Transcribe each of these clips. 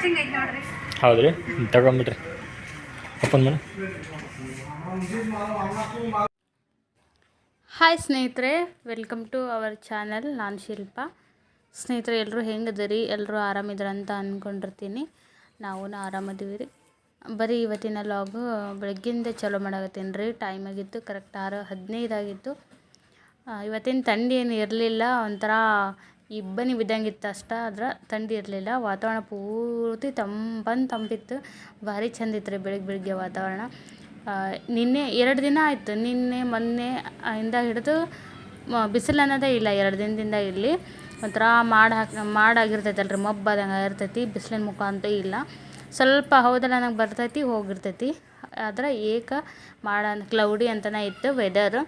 ಐತೆ ನೋಡ್ರಿ. ಹೌದು ರೀ ತಗೊಂಬಿಟ್ರಿ ಓಪನ್ ಮಾಡಿ. ಹಾಯ್ ಸ್ನೇಹಿತರೆ ವೆಲ್ಕಮ್ ಟು ಅವರ್ ಚಾನಲ್ ನಾನು ಶಿಲ್ಪ. ಸ್ನೇಹಿತರೆ ಎಲ್ಲರೂ ಹೆಂಗದಿರಿ ಎಲ್ಲರೂ ಆರಾಮಿದ್ರ ಅಂತ ಅಂದ್ಕೊಂಡಿರ್ತೀನಿ ನಾವು ಆರಾಮದೀವಿ ರೀ ಬರೀ ಇವತ್ತಿನ ಲಾಗು ಬೆಳಗ್ಗಿಂದ ಚಲೋ ಮಾಡಾಕತ್ತೀನಿ ರೀ ಟೈಮ್ ಆಗಿತ್ತು ಕರೆಕ್ಟ್ ಆರು ಹದಿನೈದು ಆಗಿತ್ತು. ಆ, ಇವತ್ತಿನ ಥಂಡಿ ಏನು ಇರಲಿಲ್ಲ ಒಂಥರ ಇಬ್ಬನಿ ಬಿದ್ದಂಗಿತ್ತು ಅಷ್ಟ, ಆದ್ರೆ ಥಂಡಿ ಇರಲಿಲ್ಲ. ವಾತಾವರಣ ಪೂರ್ತಿ ತಂಪಂದು ತಂಪಿತ್ತು. ಭಾರಿ ಚಂದ ಇತ್ತು ರೀ ಬೆಳಗ್ಗೆ ಬೆಳಗ್ಗೆ ವಾತಾವರಣ. ನಿನ್ನೆ ಎರಡು ದಿನ ಆಯಿತು. ನಿನ್ನೆ, ಮೊನ್ನೆ ಇಂದ ಹಿಡಿದು ಬಿಸಿಲು ಅನ್ನೋದೇ ಇಲ್ಲ, ಎರಡು ದಿನದಿಂದ ಇರಲಿ. ಒಂಥರ ಮಾಡಿ ಹಾಕಿ ಮಾಡಾಗಿರ್ತೈತಲ್ಲ ರೀ ಮಬ್ಬಾದಂಗೆ ಇರ್ತೈತಿ, ಬಿಸಿಲಿನ ಮುಖ ಅಂತೂ ಇಲ್ಲ. ಸ್ವಲ್ಪ ಹೌದಲ್ಲ, ನಂಗೆ ಬರ್ತೈತಿ, ಹೋಗಿರ್ತೈತಿ. ಆದ್ರೆ ಏಕ ಮಾಡ ಕ್ಲೌಡಿ ಅಂತಲೇ ಇತ್ತು ವೆದರು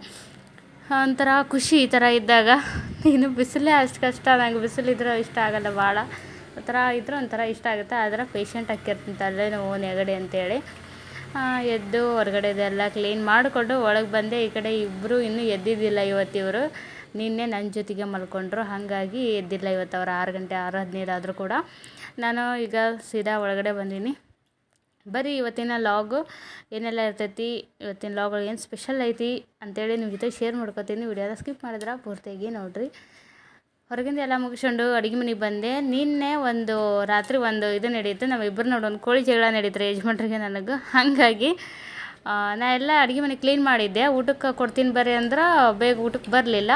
ಒಂಥರ ಖುಷಿ ಈ ಥರ ಇದ್ದಾಗ. ಇನ್ನು ಬಿಸಿಲೇ ಅಷ್ಟು ಕಷ್ಟ, ನಂಗೆ ಬಿಸಿಲಿದ್ರೆ ಇಷ್ಟ ಆಗಲ್ಲ ಭಾಳ. ಒಂಥರ ಇದ್ದರೂ ಒಂಥರ ಇಷ್ಟ ಆಗುತ್ತೆ, ಆದರೆ ಪೇಷಂಟ್ ಹಾಕಿರ್ತೀನಿ ತಲೆನೋವು ನೆಗಡಿ ಅಂತೇಳಿ. ಎದ್ದು ಹೊರಗಡೆದೆಲ್ಲ ಕ್ಲೀನ್ ಮಾಡಿಕೊಂಡು ಒಳಗೆ ಬಂದೆ. ಈ ಕಡೆ ಇಬ್ಬರು ಇನ್ನೂ ಎದ್ದಿದ್ದಿಲ್ಲ ಇವತ್ತಿವರು ನಿನ್ನೆ ನನ್ನ ಜೊತೆಗೆ ಮಲ್ಕೊಂಡ್ರು, ಹಾಗಾಗಿ ಎದ್ದಿಲ್ಲ ಇವತ್ತು ಅವ್ರು ಆರು ಗಂಟೆ, ಆರು ಹದಿನೈದು ಆದರೂ ಕೂಡ. ನಾನು ಈಗ ಸೀದಾ ಒಳಗಡೆ ಬಂದೀನಿ. ಬರೀ ಇವತ್ತಿನ ಲಾಗು ಏನೆಲ್ಲ ಇರ್ತೈತಿ, ಇವತ್ತಿನ ಲಾಗ್ ಏನು ಸ್ಪೆಷಲ್ ಐತಿ ಅಂತೇಳಿ ನಿಮ್ಮ ಜೊತೆ ಶೇರ್ ಮಾಡ್ಕೊತೀನಿ. ವಿಡಿಯೋನ ಸ್ಕಿಪ್ ಮಾಡಿದ್ರೆ ಪೂರ್ತಿಯಾಗಿ ನೋಡಿರಿ. ಹೊರಗಿಂದ ಎಲ್ಲ ಮುಗಿಸ್ಕೊಂಡು ಅಡುಗೆ ಮನೆಗೆ ಬಂದೆ. ನಿನ್ನೆ ಒಂದು ರಾತ್ರಿ ಒಂದು ಇದು ನಡೀತು. ನಮ್ಮಿಬ್ಬರು ನೋಡಿ, ಒಂದು ಕೋಳಿ ಜಗಳ ನಡೀತಾರೆ ಯಜಮಾನ್ರಿಗೆ ನನಗೆ. ಹಾಗಾಗಿ ನಾ ಎಲ್ಲ ಅಡುಗೆ ಮನೆ ಕ್ಲೀನ್ ಮಾಡಿದ್ದೆ. ಊಟಕ್ಕೆ ಕೊಡ್ತೀನಿ ಬರ್ರಿ ಅಂದ್ರೆ ಬೇಗ ಊಟಕ್ಕೆ ಬರಲಿಲ್ಲ.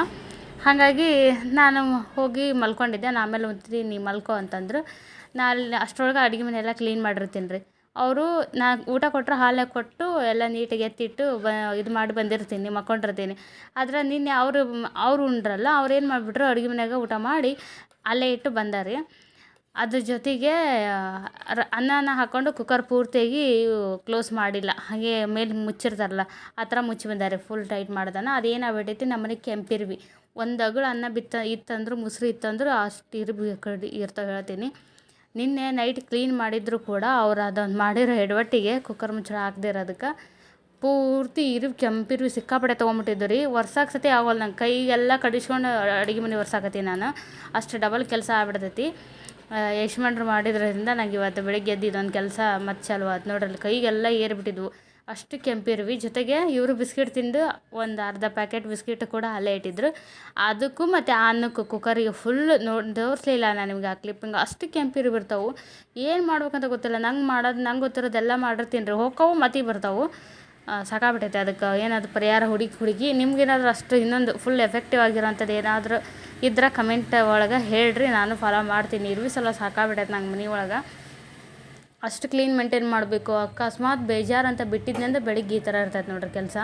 ಹಾಗಾಗಿ ನಾನು ಹೋಗಿ ಮಲ್ಕೊಂಡಿದ್ದೆ. ನಾನು ಆಮೇಲೆ ಒಂದು ನೀ ಮಲ್ಕೊ ಅಂತಂದ್ರು. ನಾ ಅಲ್ಲಿ ಅಷ್ಟರೊಳಗೆ ಅಡುಗೆ ಮನೆ ಎಲ್ಲ ಕ್ಲೀನ್ ಮಾಡಿರ್ತೀನಿ ರೀ ಅವರು ನಾ ಊಟ ಕೊಟ್ಟರೆ ಹಾಲೇ ಕೊಟ್ಟು ಎಲ್ಲ ನೀಟಾಗಿ ಎತ್ತಿಟ್ಟು ಬ ಇದು ಮಾಡಿ ಬಂದಿರ್ತೀನಿ ಮಕ್ಕೊಂಡಿರ್ತೀನಿ. ಆದ್ರೆ ನಿನ್ನೆ ಅವರು, ಅವ್ರು ಉಂಡ್ರಲ್ಲ, ಅವ್ರು ಏನು ಮಾಡಿಬಿಟ್ರು, ಅಡುಗೆ ಮನೆಯಾಗ ಊಟ ಮಾಡಿ ಅಲ್ಲೇ ಇಟ್ಟು ಬಂದಾರಿ. ಅದ್ರ ಜೊತೆಗೆ, ರ- ಅನ್ನನ ಹಾಕ್ಕೊಂಡು ಕುಕ್ಕರ್ ಪೂರ್ತಿಯಾಗಿ ಕ್ಲೋಸ್ ಮಾಡಿಲ್ಲ. ಹಾಗೆ ಮೇಲೆ ಮುಚ್ಚಿರ್ತಾರಲ್ಲ, ಆ ಥರ ಮುಚ್ಚಿ ಬಂದಾರೆ ಫುಲ್ ಟೈಟ್ ಮಾಡ್ದಾನ. ಅದೇನಾಗ್ಬಿಟ್ಟೈತಿ ನಮ್ಮನೆ ಕೆಂಪಿರ್ವಿ. ಒಂದು ಅಗಳು ಅನ್ನ ಬಿತ್ತ, ಇತ್ತಂದ್ರೆ, ಮುಸ್ರಿ ಇತ್ತಂದ್ರೆ, ಅಷ್ಟು ಇರ್ಬಿ, ಕಡಿ, ಇರ್ತಾವೆ ಹೇಳ್ತೀನಿ. ನಿನ್ನೆ ನೈಟ್ ಕ್ಲೀನ್ ಮಾಡಿದ್ರು ಕೂಡ ಅವ್ರು ಅದೊಂದು ಮಾಡಿರೋ ಎಡವಟ್ಟಿಗೆ ಕುಕ್ಕರ್ ಮುಚ್ಚಳ ಹಾಕ್ದಿರೋದಕ್ಕೆ ಪೂರ್ತಿ ಇರುವಿ ಕೆಂಪಿರುವಿ ಸಿಕ್ಕಾಪಟ್ಟೆ ತೊಗೊಂಬಿಟ್ಟಿದ್ದು ರೀ. ಒರ್ಸಾಕ್ ಸತಿ ಆಗೋಲ್ಲ. ನಂಗೆ ಕೈಗೆಲ್ಲ ಕಡಿಸ್ಕೊಂಡು ಅಡುಗೆ ಮನೆ ಒರ್ಸಾಕತ್ತೀನಿ ನಾನು. ಅಷ್ಟು ಡಬಲ್ ಕೆಲಸ ಆಗ್ಬಿಡ್ತೈತಿ. ಯಶ್ಮಂಡ್ರು ಮಾಡಿದ್ರಿಂದ ನಂಗೆ ಇವತ್ತು ಬೆಳಿಗ್ಗೆ ಎದ್ದು ಇದೊಂದು ಕೆಲಸ ಮತ್ತೆ ಚಾಲು ಆಯ್ತು ನೋಡ್ರಲ್ಲಿ ಕೈಗೆಲ್ಲ ಏರ್ಬಿಟ್ಟಿದ್ವು. ಅಷ್ಟು ಕೆಂಪಿರ್ವಿ. ಜೊತೆಗೆ ಇವರು ಬಿಸ್ಕಿಟ್ ತಿಂದು ಒಂದು ಅರ್ಧ ಪ್ಯಾಕೆಟ್ ಬಿಸ್ಕಿಟ್ ಕೂಡ ಅಲ್ಲೇ ಇಟ್ಟಿದ್ರು. ಅದಕ್ಕೂ ಮತ್ತು ಆ ಅನ್ನಕ್ಕೂ ಕುಕ್ಕರಿಗೆ ಫುಲ್ ನೋಡಿ ತೋರಿಸ್ಲಿಲ್ಲ ನಾನು ನಿಮ್ಗೆ ಆ ಕ್ಲಿಪ್ಪಿಂಗ್ ಅಷ್ಟು ಕೆಂಪಿರು ಬಿರ್ತಾವೆ ಏನು ಮಾಡ್ಬೇಕಂತ ಗೊತ್ತಿಲ್ಲ. ನಂಗೆ ಮಾಡೋದು, ನಂಗೆ ಗೊತ್ತಿರೋದೆಲ್ಲ ಮಾಡಿರ್ತೀನಿ ರೀ. ಮತ್ತೆ ಮತಿ ಬರ್ತಾವೆ. ಸಾಕಾಗ್ಬಿಟ್ಟೈತೆ ಅದಕ್ಕೆ ಏನಾದರೂ ಪರಿಹಾರ ಹುಡುಕಿ ಹುಡುಗಿ, ನಿಮ್ಗೇನಾದರೂ ಅಷ್ಟು ಇನ್ನೊಂದು ಫುಲ್ ಎಫೆಕ್ಟಿವ್ ಆಗಿರೋಂಥದ್ದು ಏನಾದರೂ ಇದ್ರೆ ಕಮೆಂಟ್ ಒಳಗೆ ಹೇಳ್ರಿ. ನಾನು ಫಾಲೋ ಮಾಡ್ತೀನಿ. ಇರ್ವಿ ಸಲ ಸಾಕಾಗ್ಬಿಟ್ಟೈತೆ ನಂಗೆ ಮನೆ ಒಳಗೆ. ಅಷ್ಟು ಕ್ಲೀನ್ ಮೇಂಟೈನ್ ಮಾಡಬೇಕು. ಅಕಸ್ಮಾತ್ ಬೇಜಾರು ಅಂತ ಬಿಟ್ಟಿದ್ನಿ ಅಂದ್ರೆ ಬೆಳಿಗ್ಗೆ ಈ ಥರ ಇರ್ತೈತೆ ನೋಡ್ರಿ ಕೆಲಸ.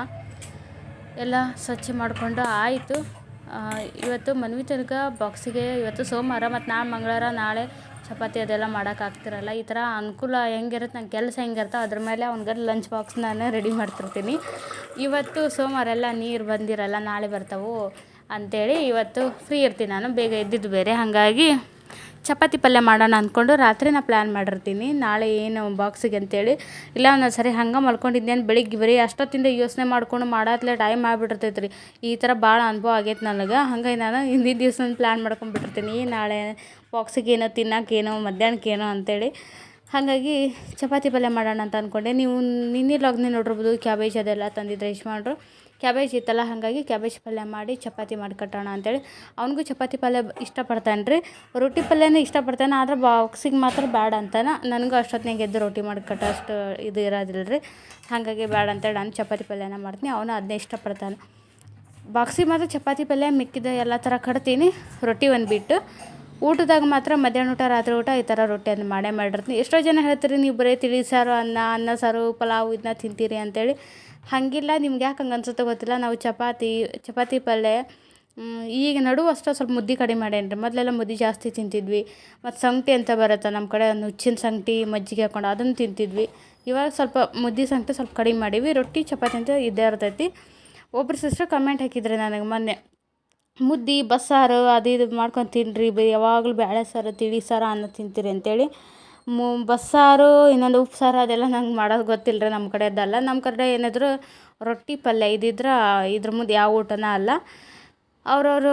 ಎಲ್ಲ ಸ್ವಚ್ಛ ಮಾಡಿಕೊಂಡು ಆಯಿತು. ಇವತ್ತು ಮನ್ವಿ ತನಕ ಬಾಕ್ಸಿಗೆ ಇವತ್ತು ಸೋಮವಾರ ಮತ್ತು ನಾಳೆ ಮಂಗಳವಾರ, ನಾಳೆ ಚಪಾತಿ ಅದೆಲ್ಲ ಮಾಡೋಕ್ಕಾಗ್ತಿರಲ್ಲ ಈ ಥರ ಅನುಕೂಲ ಹೆಂಗಿರುತ್ತೆ ನಂಗೆ ಕೆಲಸ ಹೆಂಗಿರುತ್ತೆ ಅದ್ರ ಮೇಲೆ ಅವ್ನಿಗೆ ಲಂಚ್ ಬಾಕ್ಸ್ ನಾನು ರೆಡಿ ಮಾಡ್ತಿರ್ತೀನಿ. ಇವತ್ತು ಸೋಮವಾರ ಎಲ್ಲ ನೀರು ಬಂದಿರಲ್ಲ, ನಾಳೆ ಬರ್ತಾವು ಅಂಥೇಳಿ ಇವತ್ತು ಫ್ರೀ ಇರ್ತೀನಿ ನಾನು, ಬೇಗ ಇದ್ದಿದ್ದು ಬೇರೆ. ಹಾಗಾಗಿ ಚಪಾತಿ ಪಲ್ಯ ಮಾಡೋಣ ಅಂದ್ಕೊಂಡು ರಾತ್ರಿ ನಾ ಪ್ಲ್ಯಾನ್ ಮಾಡಿರ್ತೀನಿ. ನಾಳೆ ಏನು ಬಾಕ್ಸಿಗೆ ಅಂತೇಳಿ. ಇಲ್ಲ ಒಂದೊಂದು ಸರಿ ಹಂಗೆ ಮಲ್ಕೊಂಡಿದ್ದೇನೆ ಬೆಳಿಗ್ಗೆ ಬರೀ ಅಷ್ಟೊತ್ತಿಂದ ಯೋಚನೆ ಮಾಡ್ಕೊಂಡು ಮಾಡಾತ್ಲೆ ಟೈಮ್ ಆಗಿಬಿಟ್ಟಿರ್ತೈತೆ ರೀ ಈ ಥರ ಭಾಳ ಅನುಭವ ಆಗೈತೆ ನನಗೆ. ಹಂಗಾಗಿ ನಾನು ಹಿಂದಿನ ದಿವಸ ಪ್ಲ್ಯಾನ್ ಮಾಡ್ಕೊಂಡ್ಬಿಟ್ಟಿರ್ತೀನಿ ನಾಳೆ ಬಾಕ್ಸಿಗೆ ಏನೋ ತಿನ್ನೋಕ್ಕೇನೋ ಮಧ್ಯಾಹ್ನಕ್ಕೇನೋ ಅಂತೇಳಿ. ಹಾಗಾಗಿ ಚಪಾತಿ ಪಲ್ಯ ಮಾಡೋಣ ಅಂತ ಅಂದ್ಕೊಂಡೆ ನೀವು ನಿನ್ನೆ ಲಾಗ್ನೇ ನೋಡಿರ್ಬೋದು ಕ್ಯಾಬೇಜ್ ಅದೆಲ್ಲ ತಂದಿದ್ರೆ ಯಜಮಾನ್ರು. ಕ್ಯಾಬೇಜ್ ಇತ್ತಲ್ಲ, ಹಾಗಾಗಿ ಕ್ಯಾಬೇಜ್ ಪಲ್ಯ ಮಾಡಿ ಚಪಾತಿ ಮಾಡಿ ಕಟ್ಟೋಣ ಅಂತೇಳಿ. ಅವನಿಗೂ ಚಪಾತಿ ಪಲ್ಯ ಇಷ್ಟಪಡ್ತಾನೆ ರೀ. ರೊಟ್ಟಿ ಪಲ್ಯನ ಇಷ್ಟಪಡ್ತಾನೆ, ಆದ್ರೆ ಬಾಕ್ಸಿಗೆ ಮಾತ್ರ ಬೇಡ ಅಂತಾನೆ. ನನಗೂ ಅಷ್ಟೊತ್ತಿನಾಗ ಎದ್ದು ರೊಟ್ಟಿ ಮಾಡಿ ಕಟ್ಟೋ ಅಷ್ಟು ಇದು ಇರೋದಿಲ್ಲ ರೀ. ಹಾಗಾಗಿ ಬೇಡ ಅಂತೇಳಿ ನಾನು ಚಪಾತಿ ಪಲ್ಯನ ಮಾಡ್ತೀನಿ, ಅವನು ಅದನ್ನೇ ಇಷ್ಟಪಡ್ತಾನೆ. ಬಾಕ್ಸಿಗೆ ಮಾತ್ರ ಚಪಾತಿ ಪಲ್ಯ, ಮಿಕ್ಕಿದ ಎಲ್ಲ ಥರ ಕಟ್ತೀನಿ, ರೊಟ್ಟಿ ಒಂದು ಬಿಟ್ಟು. ಊಟದಾಗ ಮಾತ್ರ ಮಧ್ಯಾಹ್ನ ಊಟ, ರಾತ್ರಿ ಊಟ ಈ ಥರ ರೊಟ್ಟಿ ಅದನ್ನ ಮಾಡೇ ಮಾಡಿರ್ತೀನಿ. ಎಷ್ಟೋ ಜನ ಹೇಳ್ತೀರಿ, ನೀವು ಬರೀ ತಿಳಿ ಸಾರು ಅನ್ನ ಅನ್ನ ಸಾರು, ಪಲಾವು ಇದನ್ನ ತಿಂತೀರಿ ಅಂತೇಳಿ. ಹಾಗಿಲ್ಲ, ನಿಮ್ಗೆ ಯಾಕೆ ಹಂಗೆ ಅನ್ಸುತ್ತೆ ಗೊತ್ತಿಲ್ಲ. ನಾವು ಚಪಾತಿ ಚಪಾತಿ ಪಲ್ಯ ಈಗ ನಡು ಅಷ್ಟೇ ಸ್ವಲ್ಪ ಮುದ್ದೆ ಕಡಿಮೆ ಮಾಡೇನಿ ಮೊದಲೆಲ್ಲ ಮುದ್ದೆ ಜಾಸ್ತಿ ತಿಂತಿದ್ವಿ. ಮತ್ತು ಸಂಗಟಿ ಅಂತ ಬರುತ್ತೆ ನಮ್ಮ ಕಡೆ ನುಚ್ಚಿನ ಸಂಗಟಿ ಮಜ್ಜಿಗೆ ಹಾಕೊಂಡು ಅದನ್ನು ತಿಂತಿದ್ವಿ. ಇವಾಗ ಸ್ವಲ್ಪ ಮುದ್ದೆ ಸಂಗಟಿ ಸ್ವಲ್ಪ ಕಡಿಮೆ ಮಾಡೀವಿ. ರೊಟ್ಟಿ, ಚಪಾತಿ ಅಂತ ಇದ್ದೇ ಇರ್ತೈತಿ. ಒಬ್ರು ಸಿಸ್ಟರ್ ಕಮೆಂಟ್ ಹಾಕಿದ್ರೆ ನನಗೆ ಮೊನ್ನೆ, ಮುದ್ದೆ, ಬಸ್ಸಾರು, ಅದು ಇದು ಮಾಡ್ಕೊಂಡು ತಿನ್ನಿರಿ ಯಾವಾಗಲೂ ಬೇಳೆ ಸಾರು, ತಿಳಿ ಸಾರು, ಅನ್ನ ತಿಂತೀರಿ ಅಂತೇಳಿ. ಮು, ಬಸ್ಸಾರು, ಇನ್ನೊಂದು ಉಪ್ಪು ಸಾರು ಅದೆಲ್ಲ ನಂಗೆ ಮಾಡೋದು ಗೊತ್ತಿಲ್ಲ ರೀ ನಮ್ಮ ಕಡೆದೆಲ್ಲ ನಮ್ಮ ಕಡೆ ಏನಾದರೂ ರೊಟ್ಟಿ ಪಲ್ಯ ಇದಿದ್ರೆ, ಇದ್ರ ಮುಂದೆ ಯಾವ ಊಟನ ಅಲ್ಲ. ಅವ್ರವರು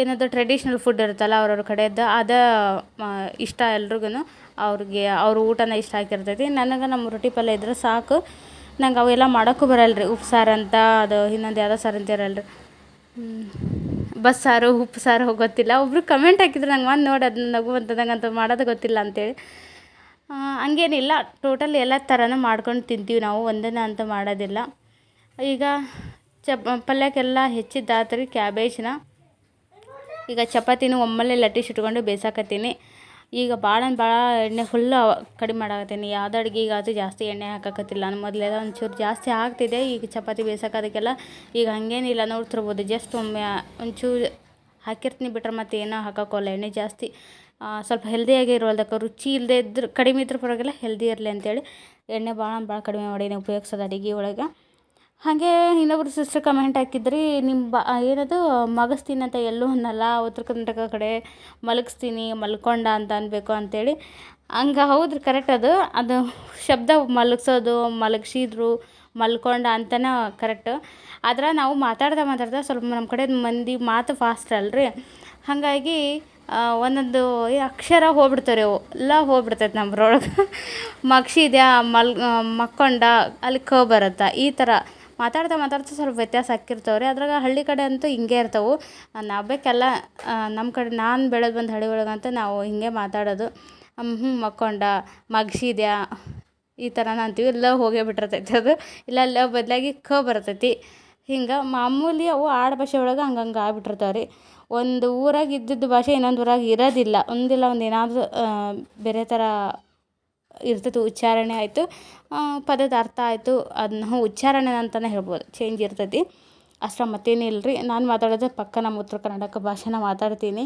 ಏನದು ಟ್ರೆಡಿಷ್ನಲ್ ಫುಡ್ ಇರುತ್ತಲ್ಲ ಅವ್ರವ್ರ ಕಡೆದು, ಅದು ಇಷ್ಟ ಎಲ್ರಿಗೂ ಅವ್ರಿಗೆ, ಅವ್ರ ಊಟನ ಇಷ್ಟ ಆಗಿರ್ತೈತಿ. ನನಗೆ ನಮ್ಮ ರೊಟ್ಟಿ ಪಲ್ಯ ಇದ್ರೆ ಸಾಕು. ನಂಗೆ ಅವೆಲ್ಲ ಮಾಡೋಕ್ಕೂ ಬರಲ್ಲ ರೀ ಉಪ್ಸಾರು ಅಂತ, ಅದು ಇನ್ನೊಂದು ಯಾವುದೋ ಸಾರು ಅಂತೀರಲ್ಲ ರೀ ಬಸ್ಸಾರು ಉಪ್ಪು ಸಾರು ಗೊತ್ತಿಲ್ಲ. ಒಬ್ಬರು ಕಮೆಂಟ್ ಹಾಕಿದ್ರು ನಂಗೆ ಒಂದು ನೋಡಿ ಅದನ್ನ ನಗು ಅಂತ ಅಂತ ಮಾಡೋದು ಗೊತ್ತಿಲ್ಲ ಅಂತೇಳಿ. ಹಂಗೇನಿಲ್ಲ ಟೋಟಲ್ ಎಲ್ಲ ಥರನೂ ಮಾಡ್ಕೊಂಡು ತಿಂತೀವಿ ನಾವು ಒಂದನ್ನ ಅಂತ ಮಾಡೋದಿಲ್ಲ. ಈಗ ಚಪ್, ಪಲ್ಯಕ್ಕೆಲ್ಲ ಹೆಚ್ಚಿದ್ದಾದ್ರೆ ಕ್ಯಾಬೇಜ್ನ ಈಗ ಚಪಾತಿನೂ ಒಮ್ಮೆಲೆ ಲಟ್ಟಿ ಇಟ್ಕೊಂಡು ಬೇಯಿಸಾಕತ್ತೀನಿ ಈಗ ಭಾಳ ಭಾಳ ಎಣ್ಣೆ ಫುಲ್ಲು ಕಡಿಮೆ ಮಾಡಾಕತ್ತೀನಿ. ಯಾವ್ದು ಅಡುಗೆಗಾದ್ರೂ ಜಾಸ್ತಿ ಎಣ್ಣೆ ಹಾಕಕತ್ತಿಲ್ಲ. ನಾನು ಮೊದಲೆಲ್ಲ ಒಂಚೂರು ಜಾಸ್ತಿ ಆಗ್ತಿದೆ. ಈಗ ಚಪಾತಿ ಅದಕ್ಕೆಲ್ಲ ಈಗ ಹಾಗೇನಿಲ್ಲ, ನೋಡ್ತಿರ್ಬೋದು. ಜಸ್ಟ್ ಒಮ್ಮೆ ಒಂಚೂರು ಹಾಕಿರ್ತೀನಿ ಬಿಟ್ರೆ ಮತ್ತೆ ಏನೋ ಹಾಕೋಕ್ಕಲ್ಲ. ಎಣ್ಣೆ ಜಾಸ್ತಿ ಸ್ವಲ್ಪ ಹೆಲ್ದಿಯಾಗಿ ಇರೋಲ್ದಕ್ಕೆ ರುಚಿ ಇಲ್ಲದೆ ಇದ್ರೆ, ಕಡಿಮೆ ಇದ್ರೂ ಪರವಾಗಿಲ್ಲ, ಹೆಲ್ದಿ ಇರಲಿ ಅಂತೇಳಿ ಎಣ್ಣೆ ಭಾಳ ಭಾಳ ಕಡಿಮೆ ಮಾಡೀನಿ ಉಪಯೋಗ್ಸೋದು ಅಡುಗೆ ಒಳಗೆ. ಹಾಗೆ ಇನ್ನೊಬ್ರು ಸಿಸ್ಟರ್ ಕಮೆಂಟ್ ಹಾಕಿದ್ರಿ ನಿಮ್ಮ ಬ ಏನದು, ಮಗಸ್ತೀನಿ ಅಂತ ಎಲ್ಲೂ ಅನ್ನಲ್ಲ, ಉತ್ತರ ಕರ್ನಾಟಕ ಕಡೆ ಮಲಗಿಸ್ತೀನಿ, ಮಲ್ಕೊಂಡ ಅಂತ ಅನ್ಬೇಕು ಅಂತೇಳಿ. ಹಂಗೆ ಹೌದು ಕರೆಕ್ಟ್ ಅದು. ಅದು ಶಬ್ದ ಮಲಗಿಸೋದು, ಮಲಗಿಸಿದ್ರು, ಮಲ್ಕೊಂಡ ಅಂತನೇ ಕರೆಕ್ಟು ಆದ್ರೆ ನಾವು ಮಾತಾಡ್ದೆ ಮಾತಾಡ್ದೆ ಸ್ವಲ್ಪ ನಮ್ಮ ಕಡೆ ಮಂದಿ ಮಾತು ಫಾಸ್ಟ್ ಅಲ್ರಿ. ಹಾಗಾಗಿ ಒಂದೊಂದು ಅಕ್ಷರ ಹೋಗ್ಬಿಡ್ತಾವೆ ಅವು ಎಲ್ಲ ಹೋಗ್ಬಿಡ್ತೈತೆ ನಮ್ಮದ್ರೊಳಗೆ ಮಗ್ಸಿದ್ಯಾ ಮಲ್ ಮಕ್ಕೊಂಡ, ಅಲ್ಲಿ ಕ ಬರುತ್ತೆ, ಈ ಥರ. ಮಾತಾಡ್ತಾ ಮಾತಾಡ್ತಾ ಸ್ವಲ್ಪ ವ್ಯತ್ಯಾಸ ಆಕ್ಕಿರ್ತಾವೆ ರೀ ಅದ್ರಾಗ ಹಳ್ಳಿ ಕಡೆ ಅಂತೂ ಹಿಂಗೆ ಇರ್ತವೆ. ನಾವು ಬೇಕೆಲ್ಲ ನಮ್ಮ ಕಡೆ ನಾನು ಬೆಳೆದು ಬಂದು ಹಳ್ಳಿ ಒಳಗಂತ ನಾವು ಹಿಂಗೆ ಮಾತಾಡೋದು. ಹ್ಞೂ ಮಕ್ಕೊಂಡ ಮಗ್ಸಿದ್ಯಾ ಈ ಥರ ಅಂತೀವಿ. ಲ ಹೋಗೇ ಬಿಟ್ಟಿರ್ತೈತಿ ಅದು. ಇಲ್ಲ ಲ ಬದಲಾಗಿ ಕ ಬರ್ತೈತಿ. ಹಿಂಗೆ ಮಾಮೂಲಿ ಅವು ಆಡು ಭಾಷೆ ಒಳಗೆ ಹಂಗಂಗೆ ಆಗ್ಬಿಟ್ಟಿರ್ತಾವೆ ರೀ ಒಂದು ಊರಾಗ ಇದ್ದಿದ್ದ ಭಾಷೆ ಇನ್ನೊಂದು ಊರಾಗ ಇರೋದಿಲ್ಲ. ಒಂದಿಲ್ಲ, ಒಂದು ಏನಾದರೂ ಬೇರೆ ಥರ ಇರ್ತೈತೆ ಉಚ್ಚಾರಣೆ ಆಯಿತು. ಪದದ ಅರ್ಥ ಆಯಿತು. ಅದನ್ನ ಉಚ್ಚಾರಣೆ ಅಂತಲೇ ಹೇಳ್ಬೋದು. ಚೇಂಜ್ ಇರ್ತೈತಿ. ಅಷ್ಟರ ಮತ್ತೇನಿಲ್ಲ ರೀ ನಾನು ಮಾತಾಡೋದು ಪಕ್ಕ ನಮ್ಮ ಉತ್ತರ ಕರ್ನಾಟಕ ಭಾಷೆನ ಮಾತಾಡ್ತೀನಿ.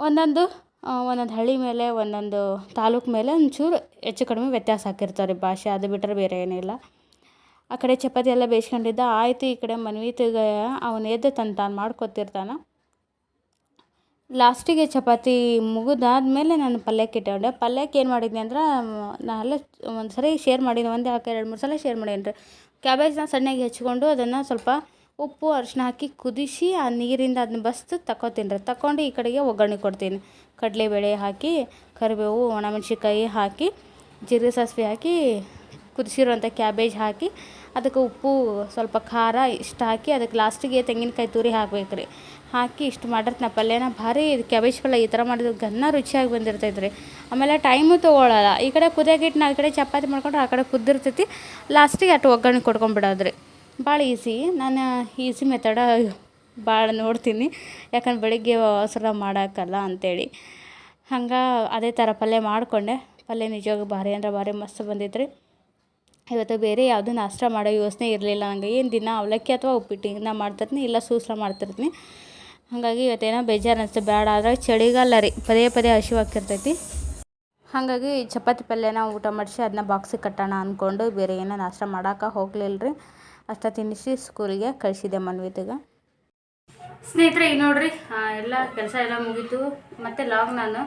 ಒಂದೊಂದು ಒಂದೊಂದು ಹಳ್ಳಿ ಮೇಲೆ, ಒಂದೊಂದು ತಾಲೂಕು ಮೇಲೆ ಒಂಚೂರು ಹೆಚ್ಚು ಕಡಿಮೆ ವ್ಯತ್ಯಾಸ ಹಾಕಿರ್ತಾರೆ ಭಾಷೆ. ಅದು ಬಿಟ್ಟರೆ ಬೇರೆ ಏನಿಲ್ಲ ಆ ಕಡೆ ಚಪಾತಿ ಎಲ್ಲ ಬೇಯಿಸ್ಕೊಂಡಿದ್ದ, ಆಯಿತು ಈ ಕಡೆ ಮನ್ವಿತಿಗೆ ಅವನು ಎದ್ದು ತನ್ನ ತಾನು ಮಾಡ್ಕೊತಿರ್ತಾನೆ. ಲಾಸ್ಟಿಗೆ ಚಪಾತಿ ಮುಗಿದಾದ್ಮೇಲೆ ನಾನು ಪಲ್ಯಕ್ಕೆ ಇಟ್ಟುಕೊಂಡೆ ಪಲ್ಯಕ್ಕೆ ಏನು ಮಾಡಿದ್ನಿ ಅಂದ್ರೆ, ನಾ ಅಲ್ಲೇ ಒಂದು ಸರಿ ಶೇರ್ ಮಾಡೀನಿ ಒಂದು ಯಾಕೆ ಎರಡು ಮೂರು ಸಲ ಶೇರ್ ಮಾಡೀನಿ ರೀ ಕ್ಯಾಬೇಜ್ನ ಸಣ್ಣಗೆ ಹೆಚ್ಕೊಂಡು ಅದನ್ನು ಸ್ವಲ್ಪ ಉಪ್ಪು ಅರಿಶಿನ ಹಾಕಿ ಕುದಿಸಿ ಆ ನೀರಿಂದ ಅದನ್ನ ಬಸ್ದು ತಗೋತೀನಿ ರೀ ತಗೊಂಡು ಈ ಕಡೆಗೆ ಒಗ್ಗರಣೆ ಕೊಡ್ತೀನಿ. ಕಡಲೆಬೇಳೆ ಹಾಕಿ, ಕರಿಬೇವು ಒಣಮೆಣ್ಸಿನ್ಕಾಯಿ ಹಾಕಿ ಜೀರಿಗೆ ಸಾಸಿವೆ ಹಾಕಿ ಕುದಿಸಿರುವಂಥ ಕ್ಯಾಬೇಜ್ ಹಾಕಿ ಅದಕ್ಕೆ ಉಪ್ಪು ಸ್ವಲ್ಪ ಖಾರ ಇಷ್ಟು ಹಾಕಿ ಅದಕ್ಕೆ ಲಾಸ್ಟಿಗೆ ತೆಂಗಿನಕಾಯಿ ತುರಿ ಹಾಕ್ಬೇಕು ರೀ. ಹಾಕಿ ಇಷ್ಟು ಮಾಡಿರ್ತೀನಿ ಪಲ್ಯನ. ಭಾರಿ ಕ್ಯಾಬೇಜ್ ಪಲ್ಯ ಈ ಥರ ಮಾಡಿದ್ರೆ ಗನ್ನ ರುಚಿಯಾಗಿ ಬಂದಿರ್ತೈತೆ ರೀ. ಆಮೇಲೆ ಟೈಮು ತೊಗೊಳ್ಳಲ್ಲ ಈ ಕಡೆ ಕುದಿಯಾಗಿಟ್ಟು ಈ ಕಡೆ ಚಪಾತಿ ಮಾಡ್ಕೊಂಡ್ರೆ ಆ ಕಡೆ ಕುದ್ದಿರ್ತೈತಿ. ಲಾಸ್ಟಿಗೆ ಅಷ್ಟು ಒಗ್ಗರಣೆ ಕೊಡ್ಕೊಂಬಿಡೋದ್ರಿ ಭಾಳ ಈಸಿ. ನಾನು ಈಸಿ ಮೆಥಡ ಭಾಳ ನೋಡ್ತೀನಿ. ಯಾಕಂದ್ರೆ ಬೆಳಿಗ್ಗೆ ಅವಸರ ಮಾಡೋಕ್ಕಲ್ಲ ಅಂಥೇಳಿ ಹಂಗೆ ಅದೇ ಥರ ಪಲ್ಯ ಮಾಡಿಕೊಂಡೆ. ಪಲ್ಯ ನಿಜವಾಗ ಭಾರಿ ಅಂದ್ರೆ ಭಾರಿ ಮಸ್ತ್ ಬಂದಿತ್ತು ರೀ ಇವತ್ತು ಬೇರೆ ಯಾವುದೂ ನಾಷ್ಟ ಮಾಡೋ ಯೋಚನೆ ಇರಲಿಲ್ಲ. ನನಗೆ ಏನು ದಿನ ಅವಲಕ್ಕಿ ಅಥವಾ ಉಪ್ಪಿಟ್ಟು ಇದನ್ನ ಮಾಡ್ತಿರ್ತೀನಿ, ಇಲ್ಲ ಸೂಸ್ಲ ಮಾಡ್ತಿರ್ತೀನಿ. ಹಾಗಾಗಿ ಇವತ್ತೇನೋ ಬೇಜಾರು ಅನಿಸ್ತು ಬೇಡ ಆದರೆ ಚಳಿಗಾಲ ರೀ. ಪದೇ ಪದೇ ಹಸಿವಾಗ್ತಿರ್ತೈತಿ ಹಾಗಾಗಿ ಚಪಾತಿ ಪಲ್ಯನ ಊಟ ಮಾಡಿಸಿ ಅದನ್ನ ಬಾಕ್ಸಿಗೆ ಕಟ್ಟೋಣ ಅಂದ್ಕೊಂಡು ಬೇರೆ ಏನೋ ನಾಷ್ಟ ಮಾಡೋಕೆ ಹೋಗಲಿಲ್ಲ ರೀ ಅಷ್ಟ ತಿನ್ನಿಸಿ ಸ್ಕೂಲಿಗೆ ಕಳಿಸಿದೆ ಮನ್ವಿತಿಗೆ. ಸ್ನೇಹಿತರೆ ಈಗ ನೋಡ್ರಿ ಎಲ್ಲ ಕೆಲಸ ಎಲ್ಲ ಮುಗೀತು. ಮತ್ತು ಲಾಗ್ ನಾನು.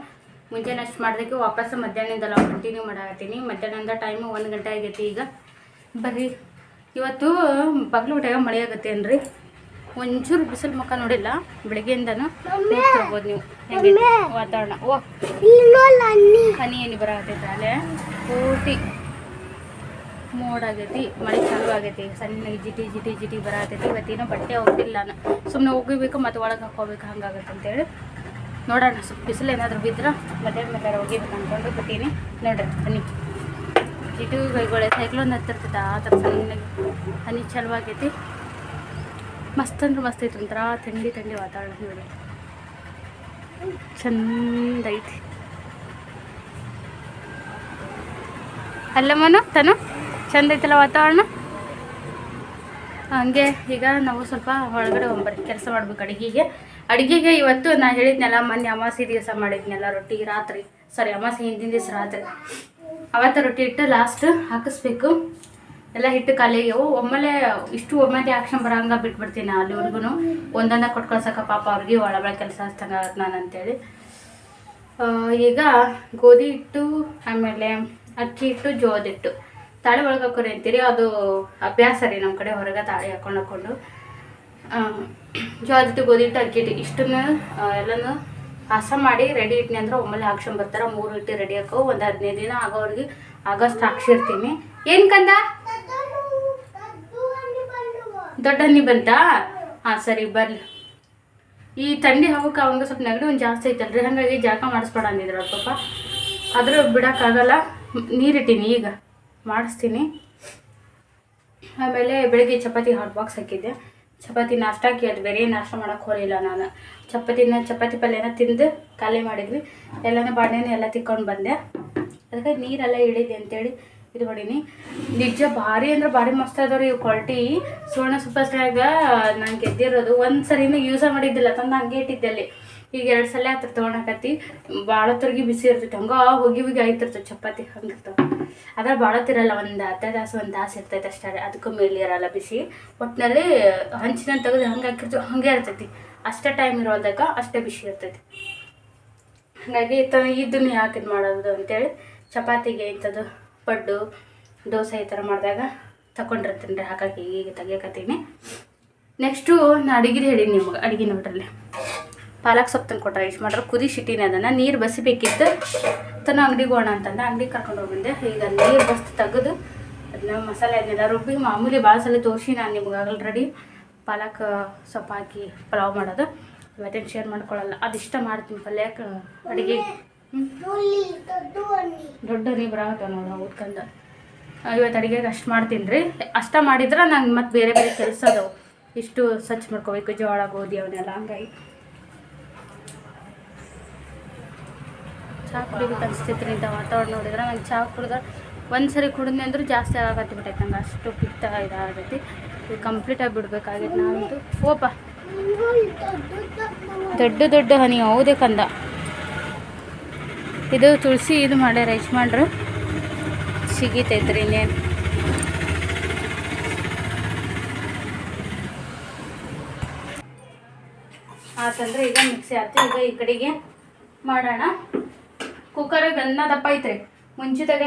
ಮುಂಜಾನೆ ಅಷ್ಟು ಮಾಡೋದಕ್ಕೆ ವಾಪಸ್ ಮಧ್ಯಾಹ್ನದಿಂದ ಲಾಗ್ ಕಂಟಿನ್ಯೂ ಮಾಡಾಕತ್ತೀನಿ. ಮಧ್ಯಾಹ್ನದ ಟೈಮು ಒಂದು ಗಂಟೆ ಆಗೈತಿ ಈಗ. ಬರ್ರಿ. ಇವತ್ತು ಬಗ್ಲು ಊಟಾಗ ಮಳೆ ಆಗತ್ತೇನ್ರಿ ಒಂಚೂರು ಬಿಸಿಲು ಮುಖ ನೋಡಿಲ್ಲ. ಬೆಳಗ್ಗೆಯಿಂದನು ನೋಡ್ತಿರ್ಬೋದು ನೀವು. ಹೆಂಗೆ ವಾತಾವರಣ? ಓ. ಹನಿ ಏನು ಬರಾಕತ್ತೈತೆ ಅಲ್ಲೇ? ಪೂರ್ತಿ ಮೋಡ ಆಗೈತಿ. ಮಳೆ ಚಾಲು ಆಗೈತಿ. ಸಣ್ಣಗೆ ಜಿಟಿ ಜಿಟಿ ಜಿಟಿ ಬರಾತೈತಿ ಇವತ್ತೇನೋ ಬಟ್ಟೆ ಹೋಗಿಲ್ಲ ನಾನು. ಸುಮ್ಮನೆ ಹೋಗಬೇಕು ಮತ್ತು ಒಳಗೆ ಹಾಕೋಬೇಕು. ಹಂಗಾಗತ್ತೆ ಅಂತೇಳಿ. ನೋಡೋಣ, ಸ್ವಲ್ಪ ಬಿಸಿಲು ಏನಾದರೂ ಬಿದ್ದರೆ ಮತ್ತೆ ಮತ್ತೆ ಹೋಗಿಬೇಕು ಅಂದ್ಕೊಂಡು ಬಿಟ್ಟೀನಿ ನೋಡ್ರಿ ಜಿಟು ಕೈಗೊಳ್ಳೆ ಸೈಕ್ಲೋನ್ ಹತ್ತಿರ್ತೈತೆ ಆ ಥರ ಸಣ್ಣಗೆ. ಹನಿ ಚಲವಾಗೈತಿ. ಮಸ್ತ್ ಅಂದ್ರೆ ಮಸ್ತ್ ಐತಿ ಒಂಥರ ಥಂಡಿ ಥಂಡಿ ವಾತಾವರಣ ನೋಡಿ ಚಂದ ಐತಿ ಅಲ್ಲಮ್ಮನು ತನು? ಚಂದ ಐತಲ್ಲ ವಾತಾವರಣ? ಹಂಗೆ, ಈಗ ನಾವು ಸ್ವಲ್ಪ ಹೊರಗಡೆ ಹೋಗ್ಬರ್ರಿ, ಕೆಲಸ ಮಾಡ್ಬೇಕು ಅಡುಗೆಗೆ ಅಡುಗೆಗೆ ಇವತ್ತು ನಾನು ಹೇಳಿದ್ನಲ್ಲ, ಮೊನ್ನೆ ಅಮಾಸಿ ದಿವಸ ಮಾಡಿದ್ನಲ್ಲ ರೊಟ್ಟಿ ರಾತ್ರಿ. ಸಾರಿ ಅಮಾಸಿ ಹಿಂದಿನ ದಿವಸ ರಾತ್ರಿ. ಅವತ್ತು ರೊಟ್ಟಿ ಇಟ್ಟು ಲಾಸ್ಟ್ ಹಾಕಿಸ್ಬೇಕು. ಎಲ್ಲ ಹಿಟ್ಟು ಕಾಲಿಗೆವು ಒಮ್ಮೆಲೆ ಇಷ್ಟು ಒಮ್ಮೆಲೆ ಆಕ್ಷನ್ ಬರಂಗ ಬಿಟ್ಬಿಡ್ತೀನಿ ಅಲ್ಲಿವರೆಗೂ ಒಂದನ್ನ ಕೊಟ್ಕೊಳ್ಸಕ್ಕ ಕಳ್ಸಕ್ಕ ಪಾಪ ಅವ್ರಿಗೆ ಒಳಬಳ ಕೆಲಸ ಆಗತ್ತೆ ನಾನು ಅಂತೇಳಿ. ಈಗ ಗೋಧಿ ಹಿಟ್ಟು, ಆಮೇಲೆ ಅಕ್ಕಿ ಹಿಟ್ಟು ಜೋದಿಟ್ಟು ತಾಳೆ ಒಳಗೆ ಹಾಕೋರಿ ಅಂತೀರಿ, ಅದು ಅಭ್ಯಾಸ ರೀ ನಮ್ಮ ಕಡೆ ಹೊರಗೆ ತಾಳಿ ಹಾಕೊಂಡು ಹಾಕೊಂಡು. ಜೋಳದ ಗೋಧಿ ಹಿಟ್ಟು, ಅಕ್ಕಿ ಹಿಟ್ಟು, ಇಷ್ಟನ್ನು ಎಲ್ಲನೂ ಹಸ ಮಾಡಿ ರೆಡಿ ಇಟ್ನಿ ಅಂದ್ರೆ ಒಮ್ಮೆಲೆ ಹಾಕ್ಸ್ಕೊಂಬರ್ತಾರೆ ಮೂರು ಹಿಟ್ಟು ರೆಡಿ ಹಾಕೋ, ಒಂದು ಹದಿನೈದು ದಿನ ಆಗೋವ್ರಿಗೆ ಆಗಸ್ಟ್ ಹಾಕ್ಸಿರ್ತೀನಿ. ಏನ್ ಕಂದ? ದೊಡ್ಡ ಹಣ್ಣಿ ಬಂತಾ? ಹಾಂ, ಸರಿ, ಬರ್ಲಿ. ಈ ಥಂಡಿ ಹವಕ್ಕೆ ಅವಂಗ ಸ್ವಲ್ಪ ನೆಗಡಿ ಒಂದು ಜಾಸ್ತಿ ಐತಲ್ರಿ, ಹಾಗಾಗಿ ಜಾಕ ಮಾಡಿಸ್ಬೇಡ ಅಂದಿದ್ರು ಪಾಪ. ಆದರೂ ಬಿಡೋಕ್ಕಾಗಲ್ಲ ನೀರಿಟ್ಟೀನಿ ಈಗ. ಮಾಡಿಸ್ತೀನಿ. ಆಮೇಲೆ ಬೆಳಿಗ್ಗೆ ಚಪಾತಿ ಹಾಟ್ ಬಾಕ್ಸ್ ಹಾಕಿದ್ದೆ. ಚಪಾತಿ ನಾಷ್ಟ ಅದು ಬೇರೆ ನಾಷ್ಟ ಮಾಡಕ್ಕೆ ಹೋಗಲಿಲ್ಲ ನಾನು. ಚಪಾತಿನ, ಚಪಾತಿ ಪಲ್ಯನ ತಿಂದು ಖಾಲಿ ಮಾಡಿದ್ವಿ. ಎಲ್ಲನೂ ಬಾಣೆನ ಎಲ್ಲ ತಿಕ್ಕೊಂಡು ಬಂದೆ. ಅದಕ್ಕೆ ನೀರೆಲ್ಲ ಇಳಿದೆ ಅಂತೇಳಿ ಇದು ಮಾಡೀನಿ ನಿಜ ಭಾರಿ ಅಂದ್ರೆ ಭಾರಿ ಮಸ್ತ್ ಅದಾವ ರೀ ಕ್ವಾಲಿಟಿ. ಸುವರ್ಣ ಸೂಪರ್ ಸ್ಟಾರ್ಗ ನಾನು ಗೆದ್ದಿರೋದು. ಒಂದು ಸರಿನೂ ಯೂಸ ಮಾಡಿದ್ದಿಲ್ಲ, ತಂದು ಹಂಗೆ ಇಟ್ಟಿದ್ದೆ ಅಲ್ಲಿ. ಈಗ ಎರಡು ಸಲ ಹತ್ರ ತೊಗೊಳಕತ್ತಿ ಭಾಳ ತಿರುಗಿ ಬಿಸಿ ಇರ್ತೈತಿ. ಹಂಗೆ ಹೋಗಿ ಹೋಗಿ ಆಯ್ತಿರ್ತವೆ ಚಪಾತಿ ಹಂಗಿರ್ತವೆ ಅದ್ರ ಭಾಳ ತಿರಲ್ಲ, ಒಂದು ಅರ್ಧ ತಾಸು, ಒಂದು ತಾಸು ಇರ್ತೈತೆ ಅಷ್ಟೇ ಅದಕ್ಕೂ ಮೇಲೆ ಇರಲ್ಲ ಬಿಸಿ. ಒಟ್ಟಿನಲ್ಲಿ ಹಂಚಿನ ತೆಗೆದು ಹಂಗೆ ಹಾಕಿರ್ತೀವಿ, ಹಂಗೆ ಇರ್ತೈತಿ. ಅಷ್ಟೇ ಟೈಮ್ ಇರೋದಾಗ ಅಷ್ಟೇ ಬಿಸಿ ಇರ್ತೈತಿ. ಹಾಗಾಗಿ ತ ಇದನ್ನು ಯಾಕೆ ಇದು ಮಾಡೋದು ಅಂತೇಳಿ ಚಪಾತಿಗೆ ಇಂಥದ್ದು ಪಡ್ಡು, ದೋಸೆ ಈ ಥರ ಮಾಡಿದಾಗ ತಗೊಂಡಿರ್ತೀನಿ ರೀ ಹಾಕಕ್ಕೆ ಈಗ ತೆಗಿಯಕತ್ತೀನಿ. ನೆಕ್ಸ್ಟು ನಾ ಅಡುಗೆ ಹೇಳಿ ನಿಮ್ಗೆ, ಅಡುಗೆ ನೋಡ್ರಲ್ಲಿ. ಪಾಲಕ್ ಸೊಪ್ಪು ತಂದು ಕೊಟ್ರೆ ಇಷ್ಟು ಮಾಡ್ರೆ. ಕುದಿಸಿಟ್ಟಿನಿ ಅದನ್ನು. ನೀರು ಬಸಿಬೇಕಿತ್ತು. ತನ್ನ ಅಂಗಡಿಗೆ ಹೋಗೋಣ ಅಂತಂದು ಅಂಗಡಿಗೆ ಕರ್ಕೊಂಡು ಹೋಗಿದ್ದೆ ಈಗ ನೀರು ಬಸ್ತು ತೆಗೆದು ಅದನ್ನ ಮಸಾಲೆ ಅದನ್ನೆಲ್ಲ ರುಬ್ಬಿ ಮಾಮೂಲಿ ಭಾಳ ಸಲ ತೋರಿಸಿ ನಾನು ನಿಮ್ಗೆ ಆಲ್ರೆಡಿ ಪಾಲಕ್, ಸೊಪ್ಪು ಹಾಕಿ ಪಲಾವ್ ಮಾಡೋದು. ಇವತ್ತೇನು ಶೇರ್ ಮಾಡ್ಕೊಳ್ಳಲ್ಲ ಅದಿಷ್ಟ ಮಾಡ್ತೀನಿ ಪಲ್ಯಕ್ಕೆ ಅಡುಗೆ. ದೊಡ್ಡ ನೀ ಬರಾಗತ್ತ ನೋಡು ಉಟ್ಕೊಂಡು ಇವತ್ತು ಅಡುಗೆಗೆ ಅಷ್ಟು ಮಾಡ್ತೀನಿ ರೀ. ಅಷ್ಟ ಮಾಡಿದ್ರೆ ನಂಗೆ ಮತ್ತೆ ಬೇರೆ ಬೇರೆ ಕೆಲಸ ಅದಾವೆ. ಇಷ್ಟು ಸ್ವಚ್ಛ ಮಾಡ್ಕೋಬೇಕು. ಜೋಳ, ಗೋಧಿ, ಅವನ್ನೆಲ್ಲ ಹಂಗಾಗಿ. ಚಹಾ ಕುಡಿಬೇಕು ಅನಿಸ್ತೈತೆ ರೀ ಇಂಥ ವಾತಾವರಣ ನೋಡಿದ್ರೆ ನಂಗೆ ಚಹಾ ಕುಡಿದ್ರೆ ಒಂದು ಸರಿ ಕುಡಿದ್ನಿ ಅಂದ್ರೆ ಜಾಸ್ತಿ ಆಗತ್ತಿಬಿಟ್ಟೈತೆ ನಂಗೆ ಅಷ್ಟು ಪಿತ್ತ ಇದಾಗೈತಿ ಇದು ಕಂಪ್ಲೀಟಾಗಿ ಬಿಡ್ಬೇಕಾಗಿತ್ತು ನಾನಂತೂ. ಓಪ. ದೊಡ್ಡ ದೊಡ್ಡ ಹನಿ, ಹೌದೇ ಕಂದ. ಇದು ತುಳಸಿ ಇದು ಮಾಡ್ಯಾರ ಯಜಮಾನ್ರು. ಸಿಗಿತೈತ್ರಿ ಇನ್ನೇನು. ಆತಂದ್ರೆ ಈಗ ಮಿಕ್ಸಿ ಆಯ್ತು. ಈಗ ಈ ಕಡೆಗೆ ಮಾಡೋಣ. ಕುಕ್ಕರಿಗೆ ಅನ್ನ ದಪ್ಪ ಐತ್ರಿ. ಮುಂಚಿತಾಗ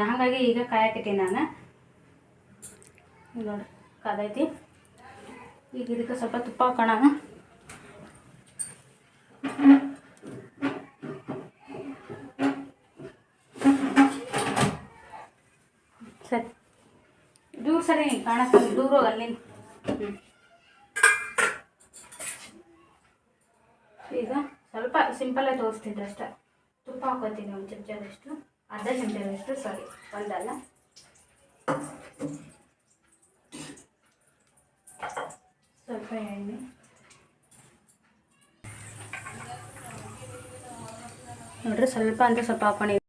ನಾ ಹಾಗಾಗಿ ಈಗ ಕಾಯಕ್ಕಿಟ್ಟೀನಿ ನಾನು. ನೋಡಿ, ಕಾದೈತಿ. ಈಗ ಇದಕ್ಕೆ ಸ್ವಲ್ಪ ತುಪ್ಪ ಹಾಕೋಣ. ಸರಿ. ದೂರ ಸರಿ ಕಾಣಕ್ಕೆ ದೂರ ಹೋಗ್ ಅಲ್ಲಿಂದ ಹ್ಞೂ ಈಗ ಸ್ವಲ್ಪ ಸಿಂಪಲ್ಲೇ ತೋರಿಸ್ತಿದ್ದೆ ಅಷ್ಟೇ. ತುಪ್ಪ ಹಾಕೋತೀನಿ ಒಂದು ಚಮಚದಷ್ಟು ಅರ್ಧ ಚಮಚದಷ್ಟು ಸಾರಿ ಒಂದಲ್ಲ. ಸ್ವಲ್ಪ ಎಣ್ಣೆ. ನೋಡ್ರಿ ಸ್ವಲ್ಪ ಅಂತ ಸ್ವಲ್ಪ ಹಾಕೊಂಡಿದ್ದೆ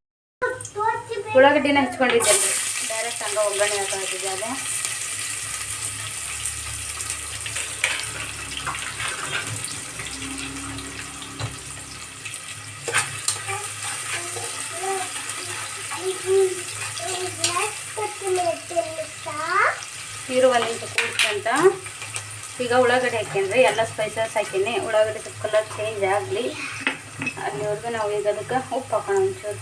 ಉಳ್ಳಾಗಡ್ಡಿನ ಹಚ್ಕೊಂಡಿದ್ದೆ ಡೈರೆಕ್ಟ್ ಹಂಗೆ ಒಗ್ಗರಣೆ ಹಾಕೊಂಡಿದ್ದೆ ಅದೇ. ಈರುಳ್ಳಿ ಸ್ವಲ್ಪ ಕೂಡ್ಸ್ಕೊಂತ ಈಗ ಉಳ್ಳಾಗಡ್ಡೆ ಹಾಕ್ಯಂದ್ರೆ ಎಲ್ಲ ಸ್ಪೈಸಸ್ ಹಾಕೀನಿ ಉಳ್ಳಾಗಡ್ಡೆ ಸ್ವಲ್ಪ ಕಲರ್ ಚೇಂಜ್ ಆಗಲಿ. ಅಲ್ಲಿವರೆಗೂ ನಾವು ಈಗ ಅದಕ್ಕೆ ಉಪ್ಪು ಹಾಕೋಣ ಒಂಚೂರು.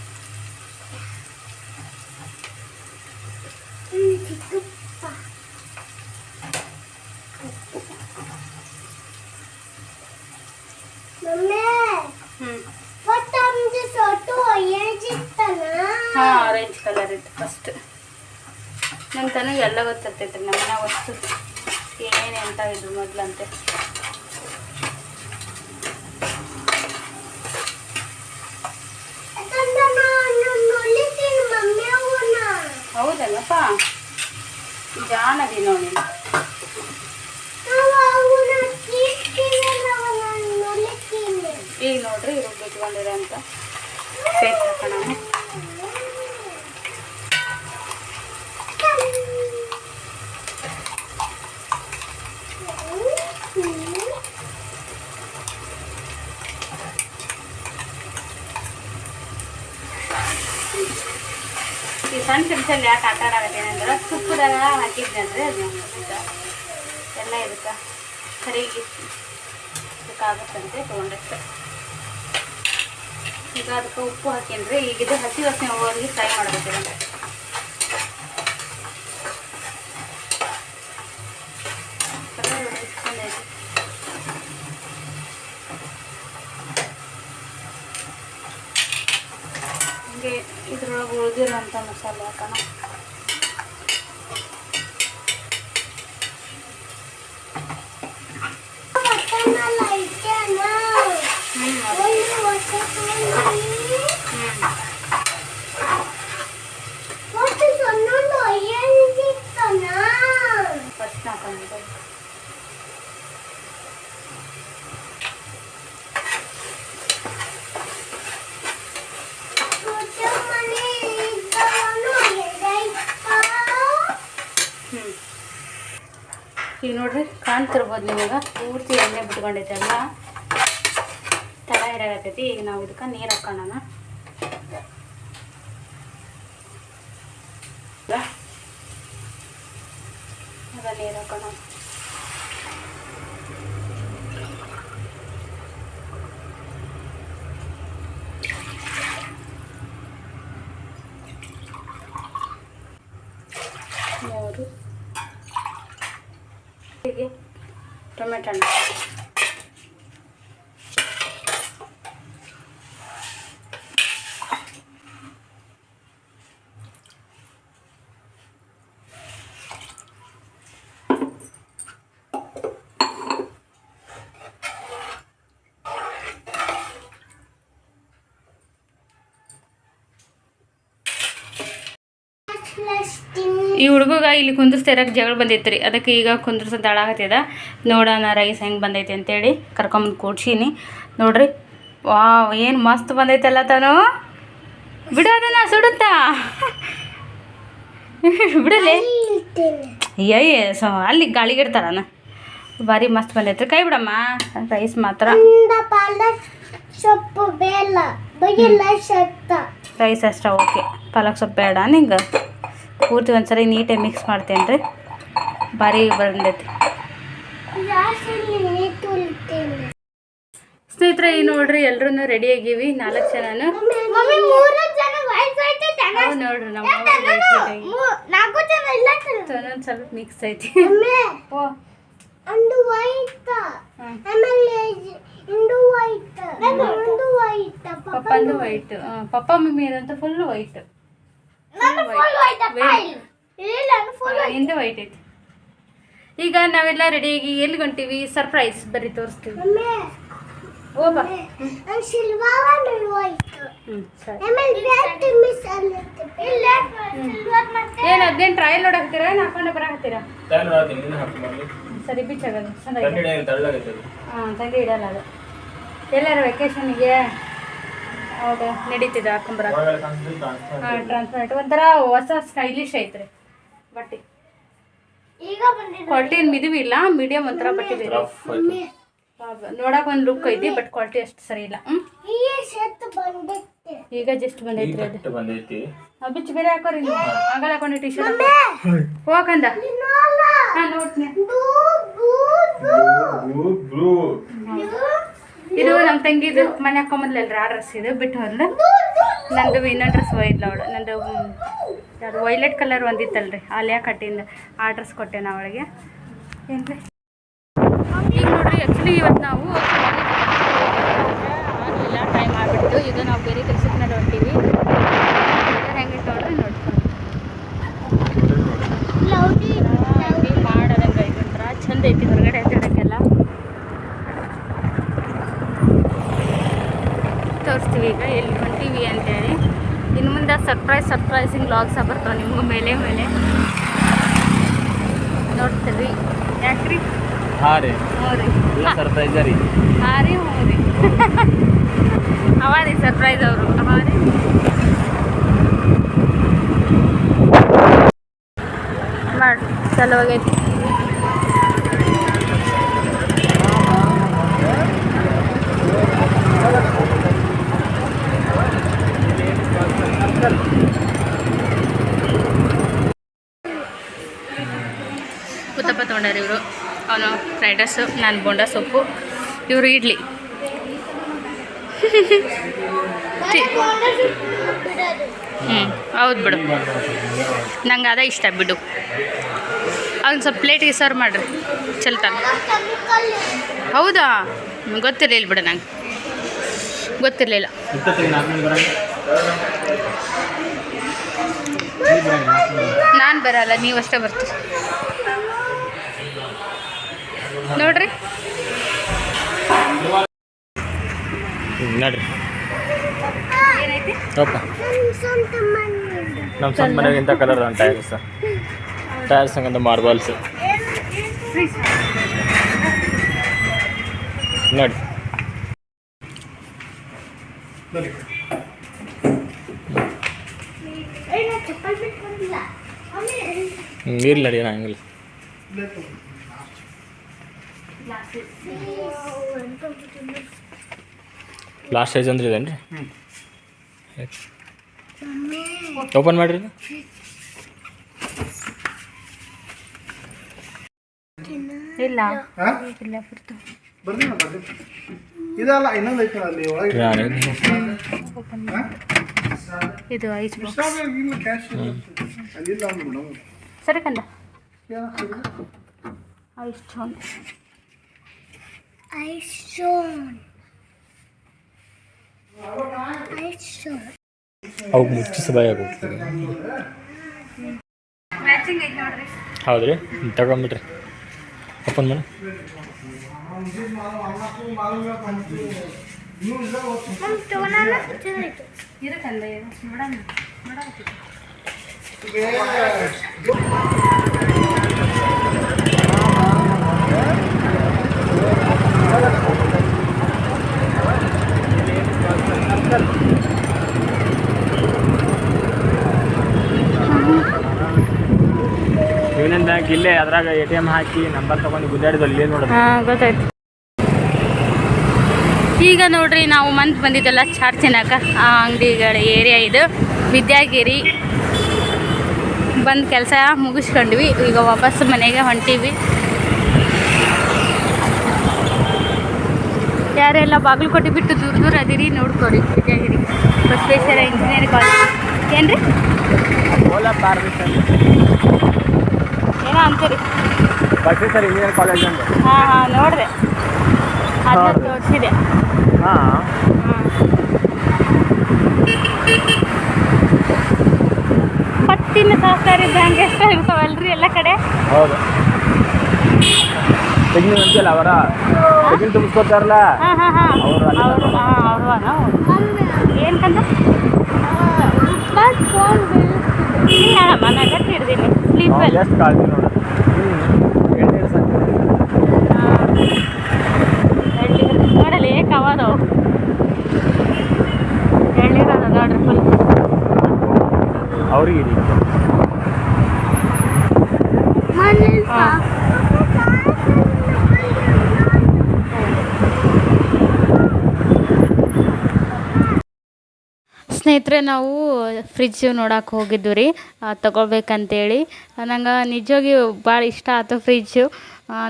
ಹ್ಞೂ ಹಾಂ ಆರೆಂಜ್ ಕಲರ್ ಇತ್ತು ಫಸ್ಟ್ ನನ್ನ ತನಗೆ ಎಲ್ಲ ಗೊತ್ತಿರ್ತೈತೆ ನಮ್ಮ ಮನೆ ವಸ್ತು ಏನೇನು ಅಂತ ಇದ್ರು ಮೊದಲಂತೆ. ಹೌದಲ್ಲಪ್ಪ? ಜಾನದಿ ನೋಡಿ. ಈಗ ನೋಡ್ರಿ ರುಬ್ಬಿಟ್ಕೊಂಡಿರೋ ಅಂತ. ಪೇಸ್ಟ್ ಈ ಸಣ್ಣ ಚಮಚಲ್ಲಿ ಯಾಕೆ ಆಟ ಆಡಾಕತ್ತೇನೆ ಏನಂದ್ರೆ ತುಪ್ಪದಾಗ ಹಾಕಿದ್ದೆ ಅಂದ್ರೆ ಅದು ಎಲ್ಲ ಇದಕ್ಕೆ ಸರಿಗೆ ಇದಕ್ಕಾಗುತ್ತಂತೆ ತೊಗೊಂಡಷ್ಟೆ ಈಗ ಅದಕ್ಕೆ ಉಪ್ಪು ಹಾಕಿನ್ರಿ ಈಗ ಇದು ಹಸಿ ವಾಸನೆ ಹೋಗಿ ಫ್ರೈ ಮಾಡಬೇಕು እናንተ መሰለቅ ነው። ಕಾಣ್ತಿರ್ಬೋದು ನಿಮಗೆ ಪೂರ್ತಿ ಎಣ್ಣೆ ಬಿಟ್ಕೊಂಡೈತಲ್ಲ ತಳ ಇರಾಗತ್ತೈತಿ ಈಗ ನಾವು ಇದಕ್ಕೆ ನೀರು ಹಾಕೋಣ ನೀರು ಹಾಕೋಣ. ಮೂರು ಹೀಗೆ. టమాటాలు ಈ ಹುಡುಗಗ ಇಲ್ಲಿ ಕುಂದಿಸ್ತಿರಕ್ಕೆ ಜಗಳ ಬಂದೈತೆ ರೀ ಅದಕ್ಕೆ ಈಗ ಕುಂದ್ರಸ ಹತ್ತಿದ ನೋಡೋಣ ರೈಸ್ ಹೆಂಗೆ ಬಂದೈತಿ ಅಂತೇಳಿ ಕರ್ಕೊಂಬಂದು ಕೂಡ್ಸೀನಿ. ನೋಡ್ರಿ. ವಾ ಏನು ಮಸ್ತ್ ಬಂದೈತಲ್ಲ ತಾನು. ಬಿಡು ಅದನ್ನ ಸುಡುತ್ತಾ. ಬಿಡಲೇ. ಅಯ್ಯ ಸೊ ಅಲ್ಲಿ ಗಾಳಿಗಿಡ್ತಾರನ ಭಾರಿ ಮಸ್ತ್ ಬಂದೈತ್ರಿ. ಕೈ ಬಿಡಮ್ಮ. ರೈಸ್ ಮಾತ್ರ. ರೈಸ್ ಅಷ್ಟ ಓಕೆ. ಪಾಲಕ್ ಸೊಪ್ಪು ಬೇಡ ನಿಂಗೆ. ಪೂರ್ತಿ ಒಂದ್ಸರಿ ನೀಟಾಗಿ ಮಿಕ್ಸ್ ಮಾಡ್ತೇನೆ ರೀ ಭಾರಿ ಬಂದೈತಿ. ಸ್ನೇಹಿತರೆ, ಈ ನೋಡ್ರಿ ಎಲ್ರೂ ರೆಡಿ ಆಗೀವಿ, ನಾಲ್ಕು ಜನನು. ನೋಡ್ರಿ ನಮ್ಮ ಸ್ವಲ್ಪ ಮಿಕ್ಸ್ ಐತಿ. ಒಂದು ಪಪ್ಪಂದು ವೈಟ್ ಪಪ್ಪ ಮಮ್ಮಿ ಏನಂತ ಫುಲ್ ವೈಟ್ ಹಿಂದೆ ವೈಟ್ ಐತಿ. ಈಗ ನಾವೆಲ್ಲ ರೆಡಿಯಾಗಿ ಎಲ್ಲಿ ಹೊಂಟೀವಿ? ಸರ್ಪ್ರೈಸ್ ಬರ್ರಿ ತೋರಿಸ್ತೀವಿ. ಏನು ಅದೇನು ಟ್ರಯಲ್ ನೋಡಾಕ್ತೀರಾ ಏನು ಹಾಕೊಂಡೆ ಬರಾಕತ್ತೀರಾ? ಸರಿ ತಳ್ಳಾಗೈತೆ ಅದು. ಹಾಂ ತಂಗಿ ಇಡಲ್ಲ ಅದು. ಎಲ್ಲಾರ ವೆಕೇಶನ್ಗೆ ಹೌದು ನಡೀತಿದೆ ಹಾಕೊಂಬರ ಹಾಂ ಟ್ರಾನ್ಸ್ಪರೆಂಟ್ ಒಂಥರ ಹೊಸ ಸ್ಟೈಲಿಶ್ ಐತ್ರಿ ಬಟ್ಟೆ. ಈಗ ಬಂದಿದೆ ಕ್ವಾಲಿಟಿ ಏನು ಮಿದುವಿ ಇಲ್ಲ ಮೀಡಿಯಂ ಒಂಥರ ಬಟ್ಟೆ ಬೇರೆ ನೋಡಕ್ ಒಂದು ಲುಕ್ ಐತಿ ಬಟ್ ಕ್ವಾಲಿಟಿ ಅಷ್ಟು ಸರಿ ಇಲ್ಲ. ಈಗ ಜಸ್ಟ್ ಬಂದೈತ್ರಿ ಅದು. ಬಿಚ್ಚು ಬೇರೆ ಹಾಕೋರಿ ನೀವು ಆಗಲ್ಲ ಹಾಕೊಂಡು ಟಿ ಶರ್ಟ್ ಹೋಗಂದ ಹಾಂ ನೋಡ್ತೀನಿ. ಇದು ನಮ್ಮ ತಂಗಿದು ಮನೆ ಹಾಕೊಂಬಂದ್ಲಲ್ರಿ ಆ ಡ್ರೆಸ್ ಇದು. ಬಿಟ್ಟು ಹೋದ್ಲ ನಂದು ಇನ್ನೊಂದು ಡ್ರೆಸ್ ಒಯ್ದ್ಲ ಅವಳು ನಂದು ಯಾವುದು ವೈಲೆಟ್ ಕಲರ್ ಒಂದಿತ್ತಲ್ರಿ, ಆಲಿಯಾ ಕಟ್ಟಿಂದ. ಆ ಡ್ರೆಸ್ ಕೊಟ್ಟೆ ನಾ ಅವಳಿಗೆ. ರೀ ಈಗ ನೋಡ್ರಿ ಆ್ಯಕ್ಚುಲಿ ಇವತ್ತು ನಾವು ಆಗಲಿಲ್ಲ ಟೈಮ್ ಆಗಿಬಿಟ್ಟು ಈಗ ನಾವು ಬೇರೆ ಕೆಲ್ಸಕ್ಕೆ ಮೇಲೆ ಹೊಂಟೀವಿ ಹೆಂಗೆ ನೋಡ್ರಿ ನೋಡ್ಕೊಂಡು ಲೌಡಿ ಮಾಡೋದಂಗೆ ಐತಿ ಒಂಥರ ಚಂದ ಐತಿ ಹೊರಗಡೆ ತಿನ್ನೋಕ್ಕೆಲ್ಲ ತೋರಿಸ್ತೀವಿ ಈಗ ಎಲ್ಲಿ ಹೊಂಟೀವಿ ಅಂತೇಳಿ ಇನ್ನು ಮುಂದೆ ಸರ್ಪ್ರೈಸ್ ಸರ್ಪ್ರೈಸಿಂಗ್ ಲಾಗ್ಸ ಬರ್ತಾವೆ ನಿಮಗೂ ಮೇಲೆ ಮೇಲೆ. ನೋಡ್ತೀರಿ. ಯಾಕ್ರಿ? ಹಾಂ ರೀ. ಸರ್ಪ್ರೈಸ್ ರೀ. ಹಾಂ ರೀ ಹ್ಞೂ ರೀ. ಅವ ರೀ ಸರ್ಪ್ರೈಸ್ ಅವರು. ಅವ ರೀ. ಮಾಡಿ ಚಲೋ ಆಗೈತಿ. ಫ್ರೈಡ್ ರೈಸು, ನಾನು ಬೋಂಡ ಸೊಪ್ಪು, ಇವರು ಇಡ್ಲಿ. ಹ್ಞೂ ಹೌದು ಬಿಡು. ನಂಗೆ ಅದೇ ಇಷ್ಟ, ಬಿಡು. ಅವ್ನು ಸ್ವಲ್ಪ ಪ್ಲೇಟಿಗೆ ಸರ್ವ್ ಮಾಡ್ರಿ ಚಲ್ತಾನೆ ಹೌದಾ? ಗೊತ್ತಿರಲಿಲ್ಲ ಬಿಡು ನಂಗೆ. ಗೊತ್ತಿರಲಿಲ್ಲ. ನಾನು ಬರಲ್ಲ ನೀವಷ್ಟೇ ಬರ್ತೀರಿ. ನೋಡ್ರಿ. ನೋಡ್ರಿ. ನಮ್ಮ ಸ್ವಂತ ಮನೆಗೆ ಇಂಥ ಕಲರ್ ಟೈರ್ಸ್ ಟೈರ್ಸ್ ಹಂಗಂತ ಮಾರ್ಬಲ್ಸ್ ನೋಡಿ ನಾ ಇರ್ಲಿ ನಡಿ ಹಂಗಿಲ್ಲ. ಲಾಸ್ಟ್ ಸೈಜ್ ಅಂದ್ರೆ ಇದೇನು ರೀ ಓಪನ್ ಮಾಡಿರಿ. ಇಲ್ಲ. ಹಾ? ಇಲ್ಲ ಬಿಡ್ತು ಇದಲ್ಲ ಇನ್ನೊಂದು ಐತೆ ಅಲ್ಲಿ ಒಳಗೆ. ಇದು ಐಸ್ ಬಾಕ್ಸ್ ಇಷ್ಟಾಗ ಇಲ್ಲ. ಕ್ಯಾಶ್ ಅಲ್ಲಿಲ್ಲ ಒಂದು ಮೇಡಮ್. ಸರಿ ಕಂದ ಐಸ್ ಚೋನ್ ಐಸ್ ಶೋನ್ ಐ ಶೋನ್ ಅವು ಮುಚ್ಚಿಸಿ ಬಾಯಾಗ ಆಗುತ್ತೆ ಮ್ಯಾಚಿಂಗ್ ಐತೆ ನೋಡ್ರಿ. ರೀ ತಗೊಂಬಿಟ್ರಿ. ಓಪನ್ ಮಾಡಿ. ಇರುತ್ತಲ್ಲ ನೋಡೋಣ ಯೂನಿಯನ್ ಬ್ಯಾಂಕ್ ಇಲ್ಲೇ ಅದ್ರಾಗ ಎ ಟಿ ಎಂ ಹಾಕಿ ನಂಬರ್ ತಗೊಂಡು ಗುದ್ದಾಡಿದಲ್ಲಿ ಇಲ್ಲೇ ನೋಡೋದು ಹಾಂ ಗೊತ್ತಾಯ್ತು. ಈಗ ನೋಡ್ರಿ ನಾವು ಮಂತ್ ಬಂದಿದ್ದೆಲ್ಲ ಚಾರ್ಜ್ ತಿನ್ನಕ ಆ ಅಂಗಡಿಗಳ ಏರಿಯಾ ಇದು. ವಿದ್ಯಾಗಿರಿ ಬಂದು ಕೆಲಸ ಮುಗಿಸ್ಕೊಂಡ್ವಿ. ಈಗ ವಾಪಸ್ ಮನೆಗೆ ಹೊಂಟೀವಿ. ಯಾರೆಲ್ಲ ಬಾಗಲಕೋಟೆ ಬಿಟ್ಟು ದೂರ ದೂರ ಅದಿರಿ ನೋಡ್ಕೊರಿ ವಿದ್ಯಾಗಿರಿ. ಬಸವೇಶ್ವರ ಇಂಜಿನಿಯರಿಂಗ್ ಕಾಲೇಜ್ ಏನ್ರಿ? ಏನೋ ಅಂತೀರಿ. ಬಸವೇಶ್ವರ ಇಂಜಿನಿಯರ್ ಕಾಲೇಜ್ ಅಂತ ಹಾಂ ಹಾಂ ನೋಡಿದೆ. ಅದನ್ನ. ತೋರಿಸಿದೆ. ಹಾಂ. ಪತ್ತಿನ ಸಹಕಾರಿ ಬ್ಯಾಂಕ್ ಎಷ್ಟು ಇರ್ತಾವಲ್ರಿ ಎಲ್ಲ ಕಡೆ? ಹೌದು. ತೆಗಿನ ಅಂತಿಲ್ಲ ಅವರ? ತೆಗಿನ ತುಂಬಿಸ್ಕೊತಾರಲ್ಲ ಹಾಂ ಹಾಂ ಹಾಂ. ಅವ್ರು ಅವರು ಹಾಂ ಅವರು ನಾವು ಏನು ಫೋನ್ ಬಿಲ್. ಹಿಡ್ದೀನಿ ಸ್ಲೀಪಲ್ಲಿ ಎಷ್ಟು ಕಾಳಜಿ ಅವ್ರಿಗೆ ಇಡಿ ಮನೆ ಹಾಂ ಸ್ನೇಹಿತರೆ ನಾವು ಫ್ರಿಜ್ ನೋಡಕ್ಕೆ ಹೋಗಿದ್ದು ರೀ. ತೊಗೊಳ್ಬೇಕಂತೇಳಿ. ನಂಗೆ ನಿಜವಾಗಿ ಭಾಳ ಇಷ್ಟ ಆಯ್ತು ಫ್ರಿಜ್ಜು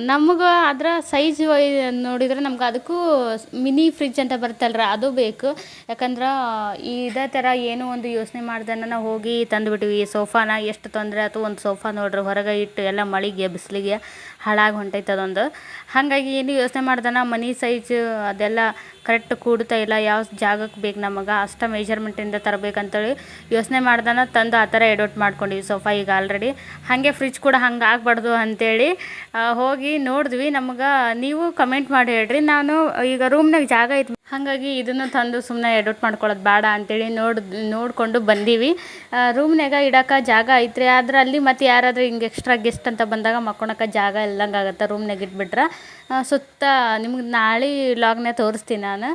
ನಮಗೆ ಅದರ ಸೈಜ್ ವೈ ನೋಡಿದ್ರೆ ನಮ್ಗೆ ಅದಕ್ಕೂ ಮಿನಿ ಫ್ರಿಜ್ ಅಂತ ಬರ್ತಲ್ರ ಅದು ಬೇಕು. ಯಾಕಂದ್ರೆ ಇದೇ ಥರ ಏನೋ ಒಂದು ಯೋಚನೆ ಮಾಡ್ದನ್ನ ನಾವು ಹೋಗಿ ತಂದುಬಿಟ್ಟಿವಿ ಸೋಫಾನ ಎಷ್ಟು ತೊಂದರೆ ಆಯ್ತು ಒಂದು ಸೋಫಾ ನೋಡ್ರಿ, ಹೊರಗೆ ಇಟ್ಟು, ಎಲ್ಲ ಮಳೆಗೆ, ಬಿಸಿಲಿಗೆ. ಹಾಳಾಗಿ ಹೊಂಟೈತೆ ಅದೊಂದು. ಹಾಗಾಗಿ ಏನು ಯೋಚನೆ ಮಾಡ್ದನ ಮನಿ ಸೈಜ್ ಅದೆಲ್ಲ ಕರೆಕ್ಟ್ ಕೂಡ್ತಾ ಇಲ್ಲ. ಯಾವ ಜಾಗಕ್ಕೆ ಬೇಕು ನಮಗೆ? ಅಷ್ಟು ಮೆಜರ್ಮೆಂಟಿಂದ ತರಬೇಕಂತೇಳಿ ಯೋಚನೆ ಮಾಡ್ದನ ತಂದು ಆ ಥರ ಎಡೋಟ್ ಮಾಡ್ಕೊಂಡಿವಿ ಸೋಫಾ ಈಗ ಆಲ್ರೆಡಿ ಹಾಗೆ ಫ್ರಿಜ್ ಕೂಡ ಹಂಗೆ ಆಗಬಾರ್ದು ಅಂತೇಳಿ ಆ, ಹೋಗಿ ನೋಡಿದ್ವಿ ನಮಗೆ. ನೀವು ಕಮೆಂಟ್ ಮಾಡಿ ಹೇಳ್ರಿ. ನಾನು ಈಗ ರೂಮ್ನಾಗ ಜಾಗ ಐತೆ ಹಾಗಾಗಿ ಇದನ್ನು ತಂದು ಸುಮ್ಮನೆ ಎಡೋಟ್ ಮಾಡ್ಕೊಳ್ಳೋದು ಬೇಡ ಅಂತೇಳಿ ನೋಡಿ, ನೋಡಿಕೊಂಡು ಬಂದೀವಿ. ರೂಮ್ನಾಗ ಇಡಕ್ಕೆ ಜಾಗ ಐತ್ರಿ. ಆದ್ರೆ ಅಲ್ಲಿ ಮತ್ತೆ ಯಾರಾದರೂ ಹಿಂಗೆ ಎಕ್ಸ್ಟ್ರಾ ಗೆಸ್ಟ್ ಅಂತ ಬಂದಾಗ ಮಕ್ಕೊಳಕ್ಕೆ ಜಾಗ ಇಲ್ದಂಗೆ ಆಗುತ್ತೆ ರೂಮ್ನಾಗ ಇಟ್ಬಿಟ್ರೆ. ಸುತ್ತ ನಿಮ್ಗೆ ನಾಳೆ ಲಾಗ್ನೇ ತೋರಿಸ್ತೀನಿ ನಾನು.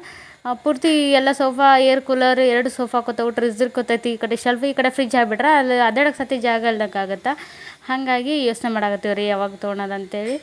ಪೂರ್ತಿ ಎಲ್ಲ ಸೋಫಾ ಏರ್ ಕೂಲರ್ ಎರಡು ಸೋಫಾ ಕೂತಾವು ಟ್ರಿಜರ್ ಕೂತೈತಿ ಈ ಕಡೆ ಶೆಲ್ಫ್ ಈ ಕಡೆ ಫ್ರಿಜ್ ಆಗಿಬಿಟ್ರೆ ಅಲ್ಲಿ ಅದೇಡಕ್ಕೆ ಸತಿ ಜಾಗ ಇಲ್ದಂಗೆ ಆಗುತ್ತೆ? ಹಾಗಾಗಿ ಯೋಚನೆ ಮಾಡಾಕತ್ತೀವಿ ರೀ ಯಾವಾಗ ತೊಗೊಳೋದಂತೇಳಿ